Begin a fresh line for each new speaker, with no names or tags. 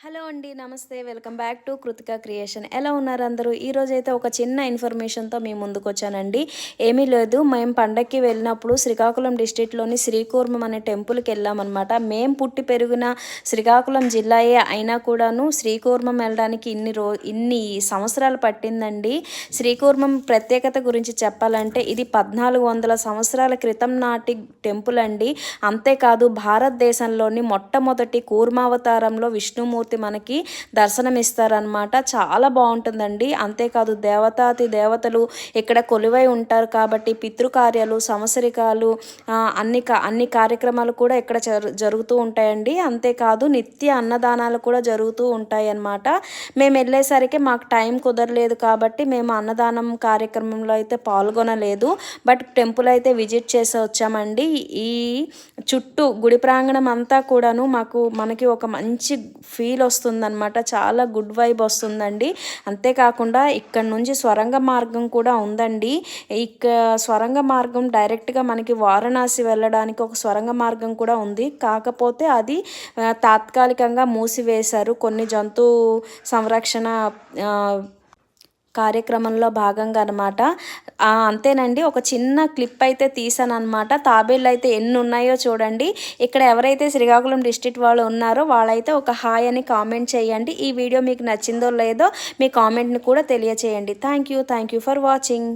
Hello అండి నమస్తే. Welcome back to Krithika creation. ఎలా ఉన్నారు అందరూ? ఈరోజైతే అయితే ఒక చిన్న ఇన్ఫర్మేషన్తో మీ ముందుకు వచ్చానండి ఏమీ లేదు మేము పండక్కి వెళ్ళినప్పుడు శ్రీకాకుళం డిస్టిక్లోని శ్రీకూర్మం అనే టెంపుల్కి వెళ్ళామన్నమాట. మేము పుట్టి పెరిగిన శ్రీకాకుళం జిల్లాయే అయినా కూడాను శ్రీకూర్మం వెళ్ళడానికి ఇన్ని రో ఇన్ని సంవత్సరాలు పట్టిందండి. శ్రీకూర్మం ప్రత్యేకత గురించి చెప్పాలంటే ఇది పద్నాలుగు వందల సంవత్సరాల క్రితం నాటి టెంపుల్ అండి. అంతేకాదు భారతదేశంలోని మొట్టమొదటి కూర్మావతారంలో విష్ణుమూర్తి మనకి దర్శనమిస్తారనమాట చాలా బాగుంటుందండి. అంతేకాదు దేవతాతి దేవతలు ఇక్కడ కొలువై ఉంటారు కాబట్టి పితృకార్యాలు సంవత్సరికాలు అన్ని కా- అన్ని కార్యక్రమాలు కూడా ఇక్కడ జరుగుతూ ఉంటాయండి. అంతేకాదు నిత్య అన్నదానాలు కూడా జరుగుతూ ఉంటాయి అన్నమాట మేము వెళ్ళేసరికి మాకు టైం కుదరలేదు కాబట్టి మేము అన్నదానం కార్యక్రమంలో అయితే పాల్గొనలేదు. బట్ టెంపుల్ అయితే విజిట్ చేసి వచ్చామండి. ఈ చుట్టూ గుడి ప్రాంగణం అంతా కూడాను మాకు మనకి ఒక మంచి ఫీల్ వస్తుందన్నమాట. చాలా గుడ్ వైబ్ వస్తుందండి. అంతేకాకుండా ఇక్కడ నుంచి స్వరంగ మార్గం కూడా ఉందండి. ఇక స్వరంగ మార్గం డైరెక్ట్గా మనకి వారణాసి వెళ్ళడానికి ఒక స్వరంగ మార్గం కూడా ఉంది. కాకపోతే అది తాత్కాలికంగా మూసివేశారు. కొన్ని జంతు సంరక్షణ కార్యక్రమంలో భాగంగా అనమాట అంతేనండి. ఒక చిన్న క్లిప్ అయితే తీసాను అనమాట తాబేళ్ళు అయితే ఎన్ని ఉన్నాయో చూడండి. ఇక్కడ ఎవరైతే శ్రీకాకుళం డిస్ట్రిక్ట్ వాళ్ళు ఉన్నారో వాళ్ళైతే ఒక హాయ్ అని కామెంట్ చేయండి. ఈ వీడియో మీకు నచ్చిందో లేదో మీ కామెంట్ని కూడా తెలియచేయండి. Thank you thank you for watching.